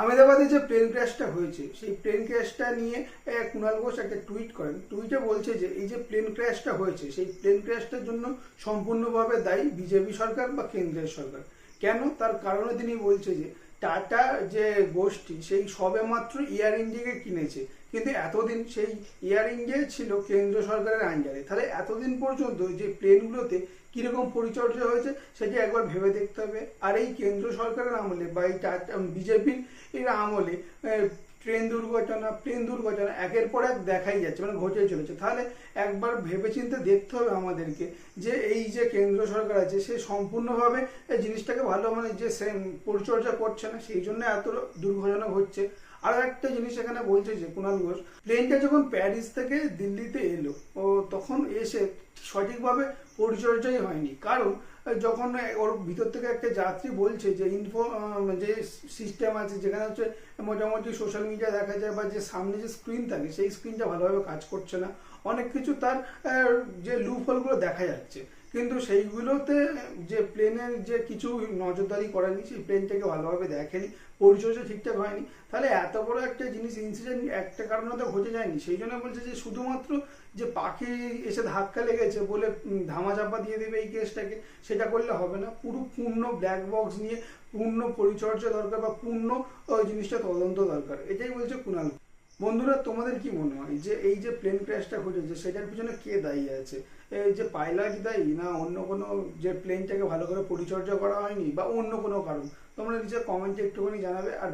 আহমেদাবাদে যে প্লেন ক্র্যাশটা হয়েছে, সেই প্লেন ক্র্যাশটা নিয়ে কুণাল ঘোষ একটা টুইট করেন। টুইটে বলছে যে, এই যে প্লেন ক্র্যাশটা হয়েছে, সেই প্লেন ক্র্যাশটার জন্য সম্পূর্ণভাবে দায়ী বিজেপি সরকার বা কেন্দ্রের সরকার। কেন? তার কারণে তিনি বলছে যে টাটা যে গোষ্ঠী, সেই সবে মাত্র এয়ার ইন্ডিয়াকে কিনেছে। কিন্তু এতদিন সেই এয়ার ইন্ডিয়া ছিল কেন্দ্র সরকারের আন্ডারে। তাহলে এতদিন পর্যন্ত যে প্লেনগুলোতে কীরকম পরিচর্যা হয়েছে, সেটি একবার ভেবে দেখতে হবে। আর এই কেন্দ্র সরকারের আমলে বা এই টাটা বিজেপির এর আমলে ট্রেন দুর্ঘটনা প্লেন দুর্ঘটনা, একের পর এক দেখাই যাচ্ছে মানে ঘটে চলেছে। তাহলে একবার ভেবেচিন্তে দেখতে হবে আমাদেরকে যে এই যে কেন্দ্র সরকার আছে, সে সম্পূর্ণভাবে এই জিনিসটাকে ভালো মানে যে সেম পরিচর্যা করছে না, সেই জন্য এত দুর্ঘটনা হচ্ছে আর একটা জিনিস এখানে বলছে যে কুণাল ঘোষ প্লেনটা যখন প্যারিস থেকে দিল্লিতে এলো, ও তখন এসে সঠিকভাবে পরিচর্যাই হয়নি। কারণ যখন ওর ভিতর থেকে একটা যাত্রী বলছে যে ইনফো যে সিস্টেম আছে, যেখানে হচ্ছে মোটামুটি সোশ্যাল মিডিয়া দেখা যায় বা যে সামনে যে স্ক্রিন থাকে, সেই স্ক্রিনটা ভালোভাবে কাজ করছে না। অনেক কিছু তার যে লুপ হোলগুলো দেখা যাচ্ছে। কিন্তু সেইগুলোতে যে প্লেনের যে কিছু নজরদারি করেনি সেই প্লেনটাকে ভালোভাবে দেখেনি, পরিচর্যা ঠিকঠাক হয়নি। তাহলে এত বড় একটা জিনিস ইনসিডেন্ট একটা কারণে তো ঘটে যায়নি। সেই জন্য বলছে যে শুধুমাত্র যে পাখি এসে ধাক্কা লেগেছে বলে ধামাচাপা দিয়ে দেবে এই কেসটাকে, সেটা করলে হবে না। পুরো পূর্ণ ব্ল্যাক বক্স নিয়ে, পূর্ণ পরিচর্যা দরকার বা পূর্ণ জিনিসটা তদন্ত দরকার। এটাই বলছে কুণাল। বন্ধুরা, তোমাদের কি মনে হয় যে এই যে প্লেন ক্র্যাশটা ঘটেছে, সেটার পিছনে কে দায়ী আছে? এই যে পাইলট দায়ী না অন্য কোনো যে প্লেনটাকে ভালো করে পরিচর্যা করা হয়নি বা অন্য কোনো কারণ? তোমরা নিচে কমেন্টে একটুখানি জানাবে। আর